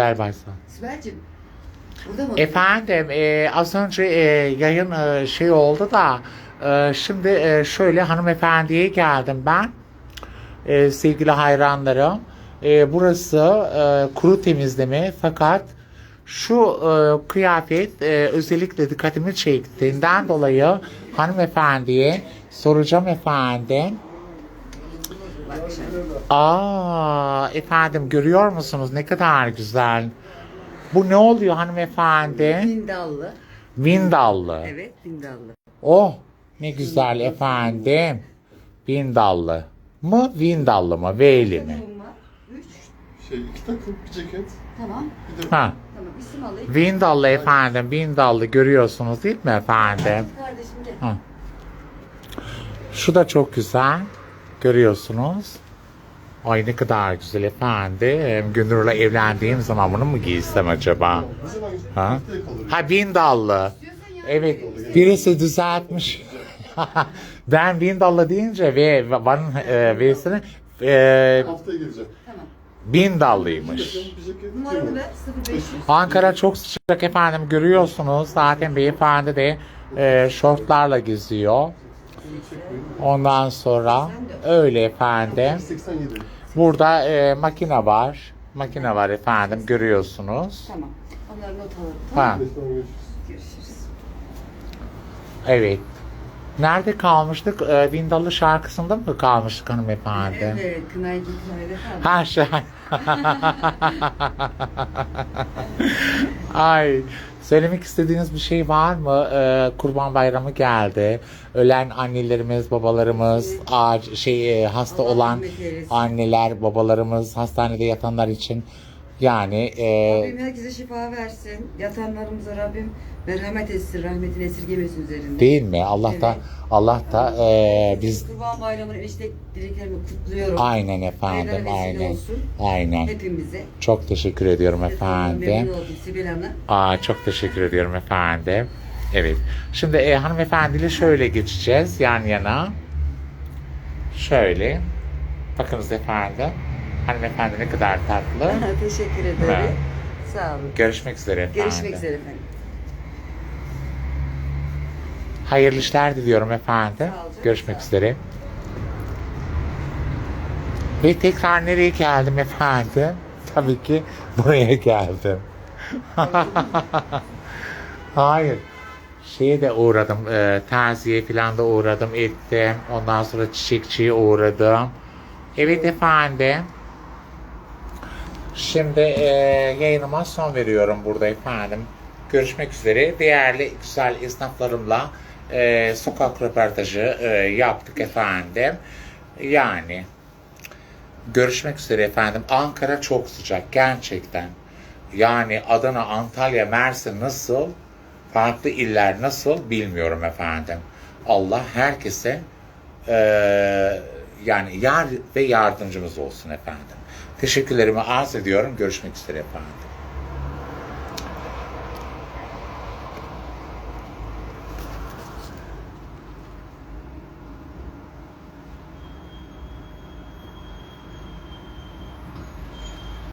Ver başla. Sibel'cim burada mı? Efendim e, az önce e, yayın e, şey oldu da e, şimdi e, şöyle hanımefendiye geldim ben. E, sevgili hayranlarım. E, burası e, kuru temizleme fakat şu e, kıyafet e, özellikle dikkatimi çektiğinden dolayı hanımefendiye soracağım efendim. Aa efendim görüyor musunuz ne kadar güzel. Bu ne oluyor hanımefendi? Bindallı. Vindallı. Evet bindallı. Oh ne güzel efendim. Vindallı mı Vindallı mı V'li mi? Şey iki takım bir ceket Tamam. bir de Ha Tamam isim alayım. Vindallı efendim Vindallı görüyorsunuz değil mi efendim? Kardeşim gel. Ha. Şu da çok güzel. Görüyorsunuz. Ay ne kadar güzel efendim. Gündür'le evlendiğim zaman bunu mu giysem acaba? Ha? Ha Vindallı. Evet. Birisi düzeltmiş. ben Vindallı deyince ve Van'ın e, V'sini e, ver 0500. Ankara çok sıcak efendim görüyorsunuz. Zaten beyefendi de e, şortlarla geziyor. Ondan sonra öyle efendim. 87. Burada e, makine var. Makine var efendim görüyorsunuz. Tamam. Onları not alalım. Ha, tamam, görüşürüz. Görüşürüz. evet. Nerede kalmıştık? E, Vindallı şarkısında mı kalmıştık hanımefendi? Evet. Kınay git kınayda kaldı. Ha şey. Ay, söylemek istediğiniz bir şey var mı? Ee, Kurban Bayramı geldi. Ölen annelerimiz, babalarımız, ağaç, şey e, hasta Allah olan anneler, babalarımız, hastanede yatanlar için yani e, Rabbim herkese şifa versin. Yatanlarımıza Rabbim merhamet etsin, rahmetini esirgemesin üzerinde. değil mi? Allah da Evet. Allah da e, biz Kurban Bayramı'nın enişte dileklerimi kutluyorum. aynen efendim, Hayırlara vesile aynen. olsun. Aynen. Hepimize. Çok teşekkür ediyorum Memnun efendim. oldum Sibel Hanım. Aa, çok teşekkür ediyorum efendim. Evet. Şimdi e, hanımefendiyle şöyle geçeceğiz yan yana. Şöyle. Bakınız efendim. Hanımefendi ne kadar tatlı. Teşekkür ederim. Evet. Sağ olun. Görüşmek üzere efendim. Görüşmek üzere efendim. Hayırlı işler diliyorum efendim. Olun. Görüşmek üzere. Ve tekrar nereye geldim efendim? Tabii ki buraya geldim. Hayır. Şeye de uğradım. E, terziye falan da uğradım ettim. Ondan sonra çiçekçiye uğradım. Evet efendim. Şimdi e, yayınıma son veriyorum burada efendim. Görüşmek üzere. Değerli güzel esnaflarımla e, sokak röportajı e, yaptık efendim. Yani görüşmek üzere efendim. Ankara çok sıcak gerçekten. Yani Adana, Antalya, Mersin nasıl? Farklı iller nasıl bilmiyorum efendim. Allah herkese e, yani yar ve yardımcımız olsun efendim. Teşekkürlerimi arz ediyorum. Görüşmek üzere efendim.